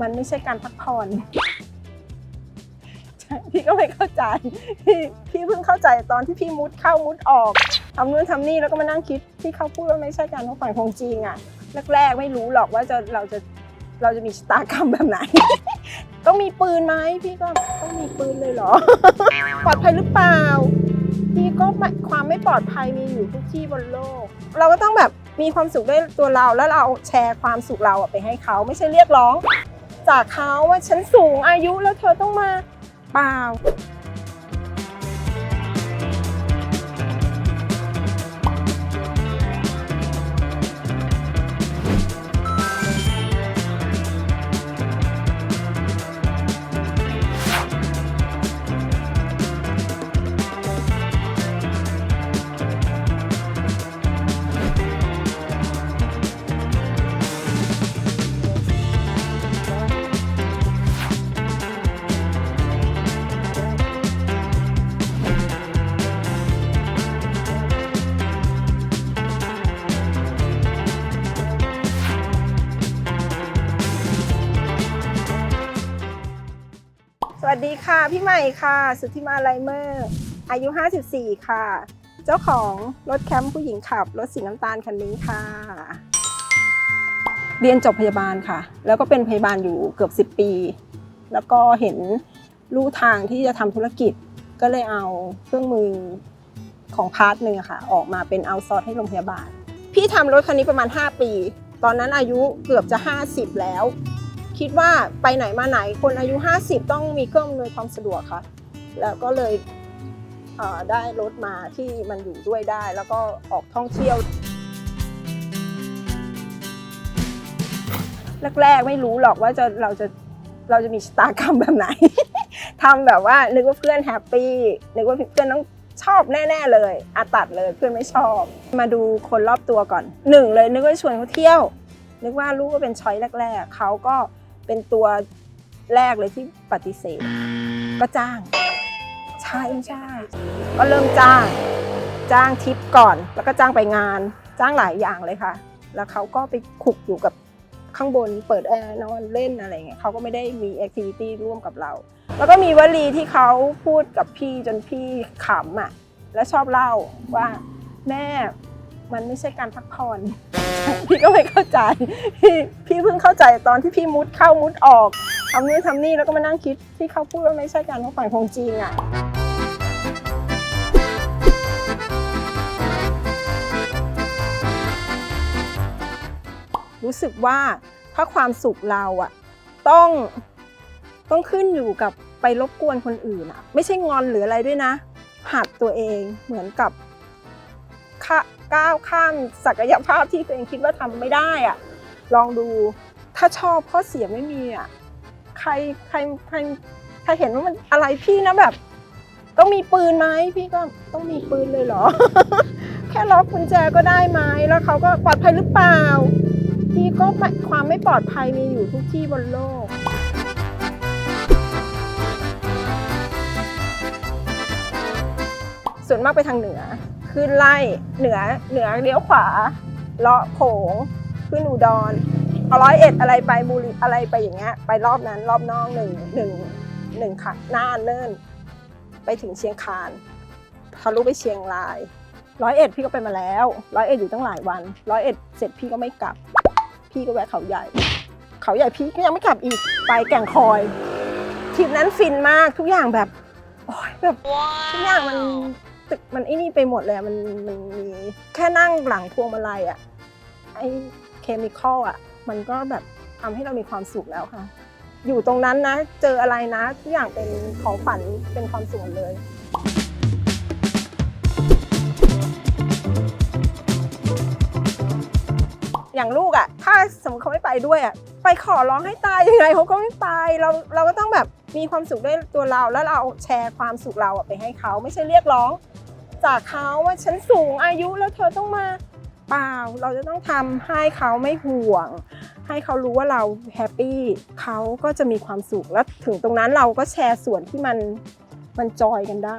มันไม่ใช่การพักผ่อนพี่ก็ไม่เข้าใจ พี่พี่เพิ่งเข้าใจตอนที่พี่มุดเข้ามุดออกทำนู่นทำนี่แล้วก็มานั่งคิดที่เขาพูดว่าไม่ใช่การพักผ่อนคงจริงอะแรกๆไม่รู้หรอกว่าจะเราจะเราจะมีชะตากรรมแบบไหน ต้องมีปืนไหมพี่ก็ต้องมีปืนเลยเหรอ ปลอดภัยหรือเปล่า พี่ก็ความไม่ปลอดภัยมีอยู่ทุกที่บนโลก เราก็ต้องแบบมีความสุขด้วยตัวเราแล้วเราแชร์ความสุขเราไปให้เขาไม่ใช่เรียกร้อง จากเขาว่าฉันสูงอายุแล้วเธอต้องมาเปล่า วัสดีค่ะ พี่ใหม่ค่ะ สุทธิมาไลเมอร์ อายุ 54 ค่ะ เจ้าของรถแคมป์ผู้หญิงขับ รถสีน้ำตาลคันนี้ค่ะ เรียนจบพยาบาลค่ะ แล้วก็เป็นพยาบาลอยู่เกือบ 10 ปี แล้วก็เห็นลู่ทางที่จะทำธุรกิจ ก็เลยเอาเครื่องมือของพาร์ทหนึ่งค่ะ ออกมาเป็นเอาซอร์ให้โรงพยาบาล พี่ทำรถคันนี้ประมาณ 5 ปี ตอนนั้นอายุเกือบจะ 50 แล้ว คิดว่าไปไหนมาไหนคนอายุ 50 ต้องมีเครื่องอำนวยความสะดวกค่ะ แล้วก็เลยเอ่อได้รถมาที่มันอยู่ด้วยได้ แล้วก็ออกท่องเที่ยว แรกๆไม่รู้หรอกว่าจะเราจะเราจะมีชะตากรรมแบบไหน ทำแบบว่านึกว่าเพื่อนแฮปปี้นึกว่าเพื่อนต้องชอบแน่ ๆ เลยอาตัดเลยเพื่อนไม่ชอบ มาดูคนรอบตัวก่อนหนึ่งเลยนึกว่าชวนเขาเที่ยว นึกว่าลูกก็เป็นช้อยแรก ๆเขาก็ เป็นตัวแรกเลยที่ปฏิเสธ ก็จ้าง ใช่ใช่ก็เริ่มจ้าง จ้างทิปก่อน แล้วก็จ้างไปงาน จ้างหลายอย่างเลยค่ะ แล้วเขาก็ไปขุกอยู่กับข้างบนเปิดแอร์นอนเล่นอะไรเงี้ยเขาก็ไม่ได้มีแอคทิวิตี้ร่วมกับเรา แล้วก็มีวลีที่เขาพูดกับพี่จนพี่ขำอะ แล้วชอบเล่าว่าแม่ มันไม่ใช่การพักผ่อน พี่ก็ไม่เข้าใจ พี่พี่เพิ่งเข้าใจตอนที่พี่มุดเข้ามุดออกทำนู่นทำนี่แล้วก็มานั่งคิดที่เขาพูดว่าไม่ใช่การพักผ่อนคงจริงอะรู้สึกว่าถ้าความสุขเราอะต้องต้องขึ้นอยู่กับไปรบกวนคนอื่นอะไม่ใช่งอนหรืออะไรด้วยนะ หัดตัวเองเหมือนกับ ก้าวข้ามศักยภาพที่ตัวเองคิดว่าทำไม่ได้อะลองดูถ้าชอบข้อเสียไม่มีอะใครใครใครใครเห็นว่ามันอะไรพี่นะแบบ ต้องมีปืนไหมพี่ก็ต้องมีปืนเลยเหรอ แค่ล็อกกุญแจก็ได้ไหมแล้วเขาก็ปลอดภัยหรือเปล่า พี่ก็ความไม่ปลอดภัยมีอยู่ทุกที่บนโลกส่วนมากไปทางเหนือ ขึ้นไล่เหนือเหนือเลี้ยวขวาเลาะโขงขึ้นอุดรเอาร้อยเอ็ดอะไรไปบุรีอะไรไปอย่างเงี้ยไปรอบนั้นรอบนอกหนึ่งหนึ่งหนึ่งค่ะน่านเนิ่น ไปถึงเชียงคานทะลุไปเชียงรายร้อยเอ็ดพี่ก็ไปมาแล้วร้อยเอ็ดอยู่ตั้งหลายวันร้อยเอ็ดเสร็จพี่ก็ไม่กลับ พี่ก็แวะเขาใหญ่ เขาใหญ่พี่ก็ยังไม่กลับอีกไปแก่งคอยทริปนั้นฟินมากทุกอย่างแบบโอ้ยแบบทุกอย่างมันึกมันไอ้นี่ไปหมดเลยมันมันมีแค่นั่งหลังพวงมาลัยอะไอเคมีคอลอะมันก็แบบทำให้เรามีความสุขแล้วค่ะ อยู่ตรงนั้นนะ เจออะไรนะทุกอย่างเป็นของฝันเป็นความสุขเลยอย่างลูกอะ่ะ ถ้าสมมติเขาไม่ไปด้วยอะ่ะ ไปขอร้องให้ตายยังไงเขาก็ไม่ไป เราเราก็ต้องแบบมีความสุขด้วยตัวเรา แล้วเราแชร์ความสุขเราไปให้เขาไม่ใช่เรียกร้อง จากเขาว่าฉันสูงอายุแล้วเธอต้องมาเปล่า เราจะต้องทำให้เขาไม่ห่วง ให้เขารู้ว่าเราแฮปปี้เขาก็จะมีความสุขแล้วถึงตรงนั้นเราก็แชร์ส่วนที่มันมันจอยกันได้